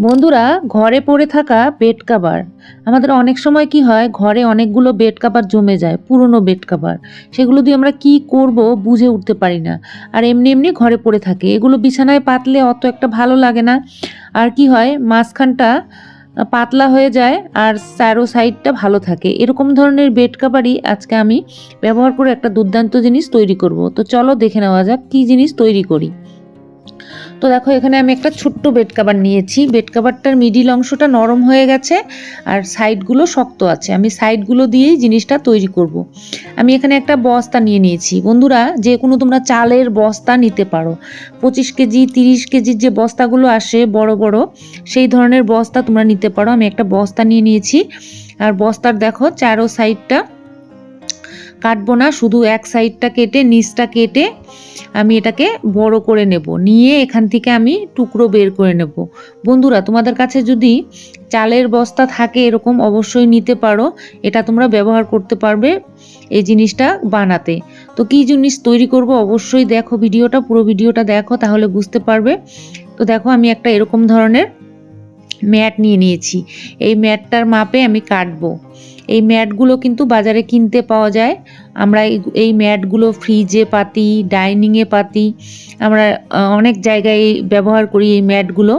বন্ধুরা, ঘরে পড়ে থাকা বেড কাভার আমাদের অনেক সময় কি হয়, ঘরে অনেকগুলো বেড কাভার জমে যায়, পুরনো বেড কাভার সেগুলো দিয়ে আমরা কি করব বুঝে উঠতে পারি না। আর এমনি এমনি ঘরে পড়ে থাকে। এগুলো বিছানায় পাতলে অত একটা ভালো লাগে না। আর কি হয়, মাঝখানটা পাতলা হয়ে যায় আর স্যারো সাইডটা ভালো থাকে। এরকম ধরনের বেড কাভারই আজকে আমি ব্যবহার করে একটা দুর্দান্ত জিনিস তৈরি করব। তো চলো দেখে নেওয়া যাক কী জিনিস তৈরি করি। তো দেখো, এখানে আমি একটা ছোট্ট বেড কাভার নিয়েছি। বেড কাভারটার মিডিল অংশটা নরম হয়ে গেছে আর সাইডগুলো শক্ত আছে। আমি সাইডগুলো দিয়েই জিনিসটা তৈরি করব। আমি এখানে একটা বস্তা নিয়ে নিয়েছি। বন্ধুরা, যে কোনো তোমরা চালের বস্তা নিতে পারো। পঁচিশ কেজি, তিরিশ কেজির যে বস্তাগুলো আসে বড় বড়, সেই ধরনের বস্তা তোমরা নিতে পারো। আমি একটা বস্তা নিয়ে নিয়েছি। আর বস্তার দেখো, চারো সাইডটা কাটবো না, শুধু এক সাইডটা কেটে, নিচটা কেটে আমি এটাকে বড় করে নেব। নিয়ে এখান থেকে আমি টুকরো বের করে নেব। বন্ধুরা, তোমাদের কাছে যদি চালের বস্তা থাকে এরকম অবশ্যই নিতে পারো। এটা তোমরা ব্যবহার করতে পারবে এই জিনিসটা বানাতে। তো কী জিনিস তৈরি করব অবশ্যই দেখো ভিডিওটা, পুরো ভিডিওটা দেখো তাহলে বুঝতে পারবে। তো দেখো আমি একটা এরকম ধরনের ম্যাট নিয়ে নিয়েছি। এই ম্যাটটার মাপে আমি কাটবো। এই ম্যাটগুলো কিন্তু বাজারে কিনতে পাওয়া যায়। আমরা এই ম্যাটগুলো ফ্রিজে পাতি, ডাইনিংয়ে পাতি, আমরা অনেক জায়গায় ব্যবহার করি এই ম্যাটগুলো।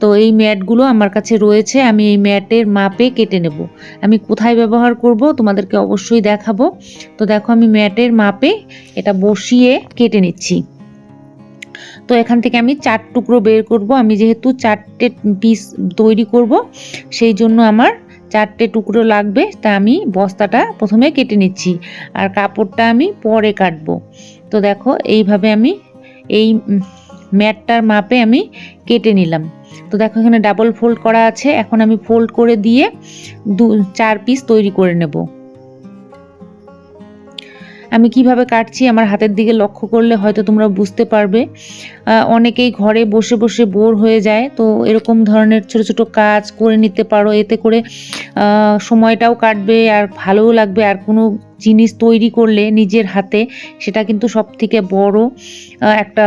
তো এই ম্যাটগুলো আমার কাছে রয়েছে, আমি এই ম্যাটের মাপে কেটে নেব। আমি কোথায় ব্যবহার করব তোমাদেরকে অবশ্যই দেখাবো। তো দেখো আমি ম্যাটের মাপে এটা বসিয়ে কেটে নিচ্ছি। তো এখান থেকে আমি চার টুকরো বের করব। আমি যেহেতু চারটে পিস তৈরি করব, সেই জন্য আমার চারটে টুকরো লাগবে, তা আমি বস্তাটা প্রথমে কেটে নিচ্ছি আর কাপড়টা আমি পরে কাটবো। তো দেখো, এইভাবে আমি এই ম্যাটটার মাপে আমি কেটে নিলাম। তো দেখো, এখানে ডাবল ফোল্ড করা আছে। এখন আমি ফোল্ড করে দিয়ে দু, চার পিস তৈরি করে নেব। আমি কীভাবে কাটছি আমার হাতের দিকে লক্ষ্য করলে হয়তো তোমরা বুঝতে পারবে। অনেকেই ঘরে বসে বসে বোর হয়ে যায়, তো এরকম ধরনের ছোট ছোট কাজ করে নিতে পারো। এতে করে সময়টাও কাটবে আর ভালোও লাগবে। আর কোনো জিনিস তৈরি করলে নিজের হাতে সেটা কিন্তু সব থেকে বড় একটা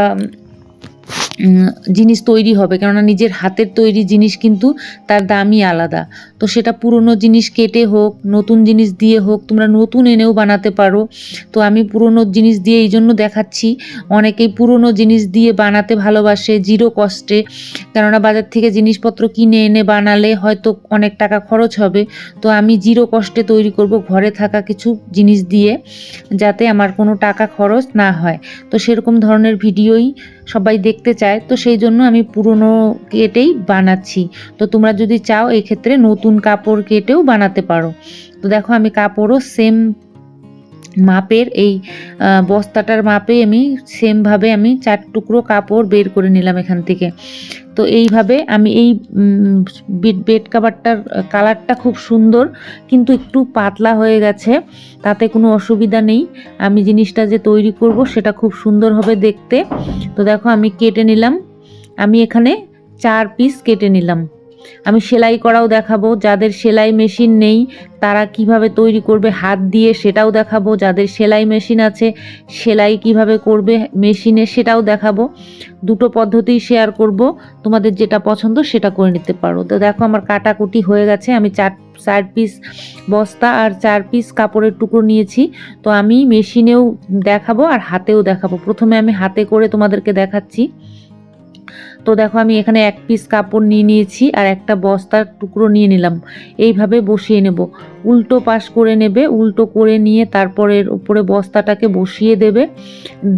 জিনিস তৈরি হবে। কেননা নিজের হাতের তৈরি জিনিস কিন্তু তার দামই আলাদা। তো সেটা পুরনো জিনিস কেটে হোক, নতুন জিনিস দিয়ে হোক, তোমরা নতুন এনেও বানাতে পারো। তো আমি পুরনো জিনিস দিয়ে এই জন্য দেখাচ্ছি। অনেকেই পুরনো জিনিস দিয়ে বানাতে ভালোবাসে, জিরো কষ্টে। কেননা বাজার থেকে জিনিসপত্র কিনে এনে বানালে হয়তো অনেক টাকা খরচ হবে। তো আমি জিরো কষ্টে তৈরি করব ঘরে থাকা কিছু জিনিস দিয়ে, যাতে আমার কোনো টাকা খরচ না হয়। তো সেরকম ধরনের ভিডিওই সবাই দেখতে চায়। তো সেই জন্য আমি পুরনো কেটেই বানাচ্ছি। তো তোমরা যদি চাও এই ক্ষেত্রে নতুন কাপড় কেটেও বানাতে পারো। তো দেখো, আমি কাপড়ও সেম মাপের এই বস্তাটার মাপে আমি সেমভাবে আমি চার টুকরো কাপড় বের করে নিলাম এখান থেকে। তো এইভাবে আমি এই বেড কাভারটার কালারটা খুব সুন্দর, কিন্তু একটু পাতলা হয়ে গেছে, তাতে কোনো অসুবিধা নেই। আমি জিনিসটা যে তৈরি করব সেটা খুব সুন্দর হবে দেখতে। তো দেখো আমি কেটে নিলাম। আমি এখানে চার পিস কেটে নিলাম। আমি সেলাই করাও দেখাবো। যাদের সেলাই মেশিন নেই, তারা কীভাবে তৈরি করবে হাত দিয়ে সেটাও দেখাবো। যাদের সেলাই মেশিন আছে, সেলাই কীভাবে করবে মেশিনে সেটাও দেখাবো। দুটো পদ্ধতি শেয়ার করব। তোমাদের যেটা পছন্দ সেটা করে নিতে পারো। তো দেখো আমার কাটাকুটি হয়ে গেছে। আমি চার চার পিস বস্তা আর চার পিস কাপড়ের টুকরো নিয়েছি। তো আমি মেশিনেও দেখাবো আর হাতেও দেখাবো। প্রথমে আমি হাতে করে তোমাদেরকে দেখাচ্ছি। তো দেখো আমি এখানে এক পিস কাপড় নিয়ে নিয়েছি আর একটা বস্তার টুকরো নিয়ে নিলাম। এইভাবে বসিয়ে নেব। উল্টো পাশ করে নেবে, উল্টো করে নিয়ে তারপরের উপরে বস্তাটাকে বসিয়ে দেবে।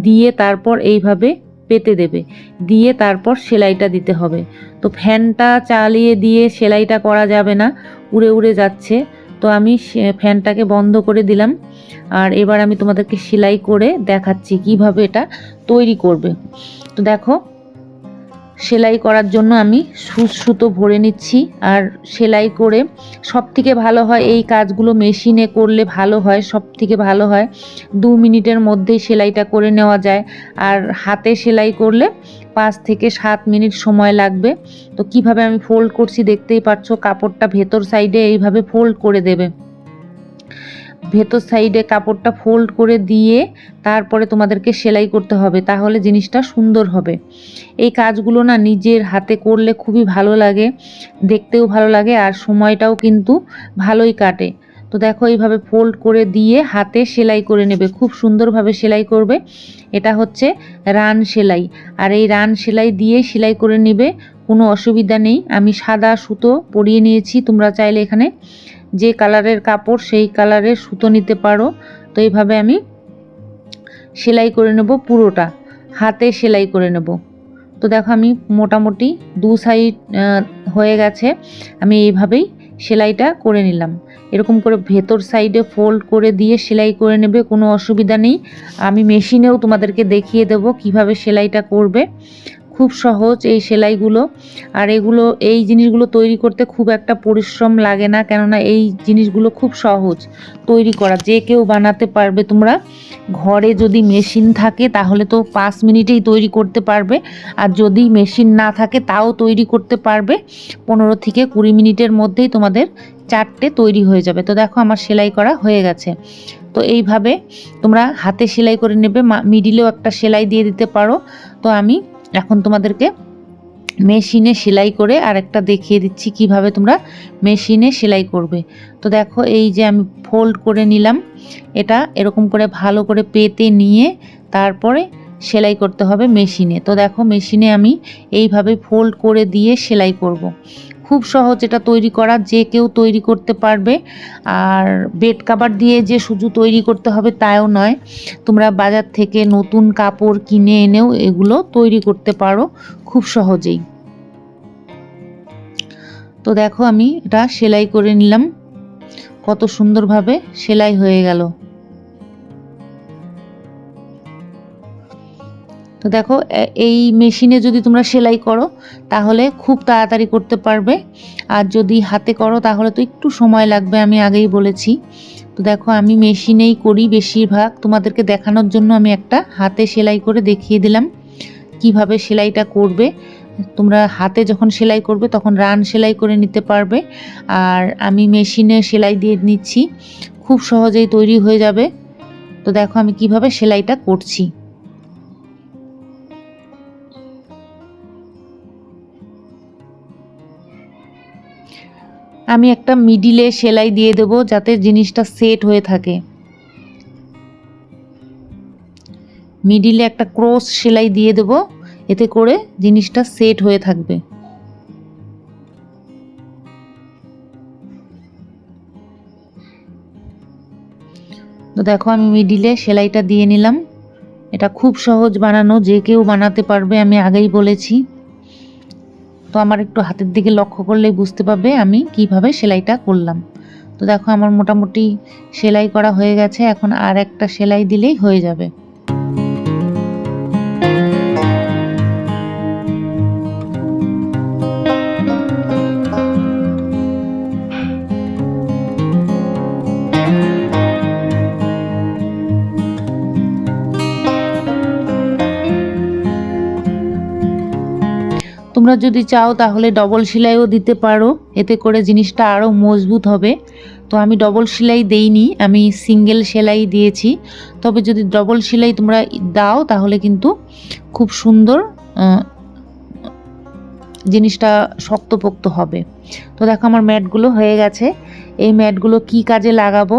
দিয়ে তারপর এইভাবে পেতে দেবে। দিয়ে তারপর সেলাইটা দিতে হবে। তো ফ্যানটা চালিয়ে দিয়ে সেলাইটা করা যাবে না, উড়ে উড়ে যাচ্ছে। তো আমি ফ্যানটাকে বন্ধ করে দিলাম। আর এবার আমি তোমাদেরকে সেলাই করে দেখাচ্ছি কীভাবে এটা তৈরি করবে। তো দেখো সেলাই করার জন্য আমি সুচ সুতো ভরে নিচ্ছি। আর সেলাই করে সব থেকে ভালো হয় এই কাজগুলো মেশিনে করলে ভালো হয় সব থেকে ভালো হয় দু মিনিটের মধ্যেই সেলাইটা করে নেওয়া যায়। আর হাতে সেলাই করলে পাঁচ থেকে সাত মিনিট সময় লাগবে। তো কীভাবে আমি ফোল্ড করছি দেখতেই পাচ্ছ, কাপড়টা ভেতর সাইডে এইভাবে ফোল্ড করে দেবে। ভেতর সাইডে কাপড়টা ফোল্ড করে দিয়ে তারপরে তোমাদেরকে সেলাই করতে হবে, তাহলে জিনিসটা সুন্দর হবে। এই কাজগুলো না নিজের হাতে করলে খুবই ভালো লাগে, দেখতেও ভালো লাগে আর সময়টাও কিন্তু ভালোই কাটে। তো দেখো এইভাবে ফোল্ড করে দিয়ে হাতে সেলাই করে নেবে। খুব সুন্দরভাবে সেলাই করবে। এটা হচ্ছে রান সেলাই। আর এই রান সেলাই দিয়ে সেলাই করে নেবে, কোনো অসুবিধা নেই। আমি সাদা সুতো পরিয়ে নিয়েছি, তোমরা চাইলে এখানে যে কালারের কাপড় সেই কালারের সুতো নিতে পারো। তো এইভাবে আমি সেলাই করে নেব পুরোটা, হাতে সেলাই করে নেব। তো দেখো আমি মোটামুটি দু সাইড হয়ে গেছে। আমি এইভাবেই সেলাইটা করে নিলাম। এরকম করে ভেতর সাইডে ফোল্ড করে দিয়ে সেলাই করে নেবে, কোনো অসুবিধা নেই। আমি মেশিনেও তোমাদেরকে দেখিয়ে দেব কীভাবে সেলাইটা করবে। খুব সহজ এই সেলাইগুলো। আর এগুলো, এই জিনিসগুলো তৈরি করতে খুব একটা পরিশ্রম লাগে না, কেননা এই জিনিসগুলো খুব সহজ তৈরি করা। যে কেউ বানাতে পারবে, তোমরা ঘরে যদি মেশিন থাকে, তাহলে তো পাঁচ মিনিটেই তৈরি করতে পারবে। আর যদি মেশিন না থাকে, তাও তৈরি করতে পারবে। পনেরো থেকে কুড়ি মিনিটের মধ্যেই তোমাদের চারটে তৈরি হয়ে যাবে। তো দেখো, আমার সেলাই করা হয়ে গেছে। তো এইভাবে তোমরা হাতে সেলাই করে নেবে মিডিলেও একটা সেলাই দিয়ে দিতে পারো। তো আমি এখন তোমাদেরকে মেশিনে সেলাই করে আরেকটা দেখিয়ে দিচ্ছি কীভাবে তোমরা মেশিনে সেলাই করবে তো দেখো এই যে আমি ফোল্ড করে নিলাম, এটা এরকম করে ভালো করে পেতে নিয়ে তারপরে সেলাই করতে হবে মেশিনে তো দেখো মেশিনে আমি এইভাবে ফোল্ড করে দিয়ে সেলাই করব। খুব সহজ এটা তৈরি করা, যে কেউ তৈরি করতে পারবে। আর বেড কাভার দিয়ে যে শুধু তৈরি করতে হবে তাও নয়। তোমরা বাজার থেকে নতুন কাপড় কিনে এনেও এগুলো তৈরি করতে পারো খুব সহজেই। তো দেখো আমি এটা সেলাই করে নিলাম। কত সুন্দরভাবে সেলাই হয়ে গেল। তো দেখো এই মেশিনে যদি তোমরা সেলাই করো, তাহলে খুব তাড়াতাড়ি করতে পারবে। আর যদি হাতে করো, তাহলে তো একটু সময় লাগবে, আমি আগেই বলেছি। তো দেখো, আমি মেশিনেই করি বেশিরভাগ। তোমাদেরকে দেখানোর জন্য আমি একটা হাতে সেলাই করে দেখিয়ে দিলাম, কীভাবে সেলাইটা করবে। তোমরা হাতে যখন সেলাই করবে, তখন রান সেলাই করে নিতে পারবে। আর আমি মেশিনে সেলাই দিয়ে নিচ্ছি, খুব সহজেই তৈরি হয়ে যাবে। তো দেখো, আমি কীভাবে সেলাইটা করছি। আমি একটা মিডিলে সেলাই দিয়ে দেবো যাতে জিনিসটা সেট হয়ে থাকে। মিডিলে একটা ক্রস সেলাই দিয়ে দেবো, এতে করে জিনিসটা সেট হয়ে থাকবে। তো দেখো আমি মিডিলে সেলাইটা দিয়ে নিলাম। এটা খুব সহজ বানানো, যে কেউ বানাতে পারবে, আমি আগেই বলেছি। তো আমার একটু হাতের দিকে লক্ষ্য করলেই বুঝতে পারবে আমি কীভাবে সেলাইটা করলাম। তো দেখো আমার মোটামুটি সেলাই করা হয়ে গেছে, এখন আর একটা সেলাই দিলেই হয়ে যাবে। তোমরা যদি চাও তাহলে ডবল সেলাইও দিতে পারো। এতে করে জিনিসটা আরও মজবুত হবে। তো আমি ডবল সেলাই দেইনি, আমি সিঙ্গেল সেলাই দিয়েছি। তবে যদি ডবল সেলাই তোমরা দাও তাহলে কিন্তু খুব সুন্দর জিনিসটা শক্তপোক্ত হবে। তো দেখো আমার ম্যাটগুলো হয়ে গেছে। এই ম্যাটগুলো কি কাজে লাগাবো?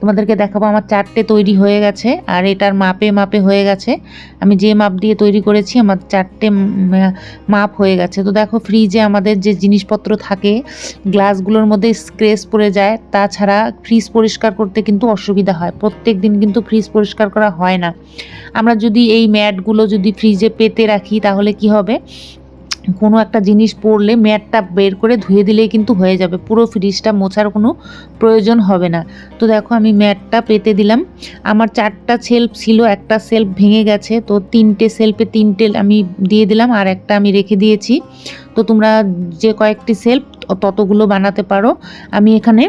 তোমাদেরকে দেখাবো, আমার চারটে তৈরি হয়ে গেছে আর এটার মাপে মাপে হয়ে গেছে। আমি যে মাপ দিয়ে তৈরি করেছি, আমার চারটে মাপ হয়ে গেছে। তো দেখো ফ্রিজে আমাদের যে জিনিসপত্র থাকে গ্লাসগুলোর মধ্যে স্ক্রেচ পড়ে যায়। তাছাড়া ফ্রিজ পরিষ্কার করতে কিন্তু অসুবিধা হয়। প্রত্যেক দিন কিন্তু ফ্রিজ পরিষ্কার করা হয় না। আমরা যদি এই ম্যাটগুলো যদি ফ্রিজে পেতে রাখি, তাহলে কি হবে? কোনো একটা জিনিস পড়লে ম্যাটটা বের করে ধুয়ে দিলেই কিন্তু হয়ে যাবে। পুরো ফ্রিজটা মোছার কোনো প্রয়োজন হবে না। তো দেখো আমি ম্যাটটা পেতে দিলাম। আমার চারটা সেলফ ছিল, একটা সেলফ ভেঙে গেছে। তো তিনটে সেলফে তিনটে আমি দিয়ে দিলাম আর একটা আমি রেখে দিয়েছি। তো তোমরা যে কয়েকটি সেলফ ততগুলো বানাতে পারো। আমি এখানে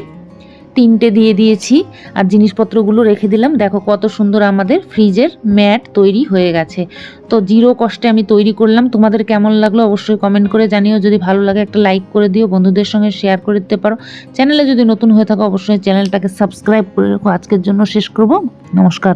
তিনটে দিয়ে দিয়েছি আর জিনিসপত্রগুলো রেখে দিলাম। দেখো কত সুন্দর আমাদের ফ্রিজের ম্যাট তৈরি হয়ে গেছে। তো জিরো কষ্টে আমি তৈরি করলাম। তোমাদের কেমন লাগল অবশ্যই কমেন্ট করে জানিও। যদি ভালো লাগে একটা লাইক করে দিও, বন্ধুদের সঙ্গে শেয়ার করে দিতে পারো। চ্যানেলে যদি নতুন হয়ে থাকো, অবশ্যই চ্যানেলটাকে সাবস্ক্রাইব করে রাখো। আজকের জন্য শেষ করব। নমস্কার।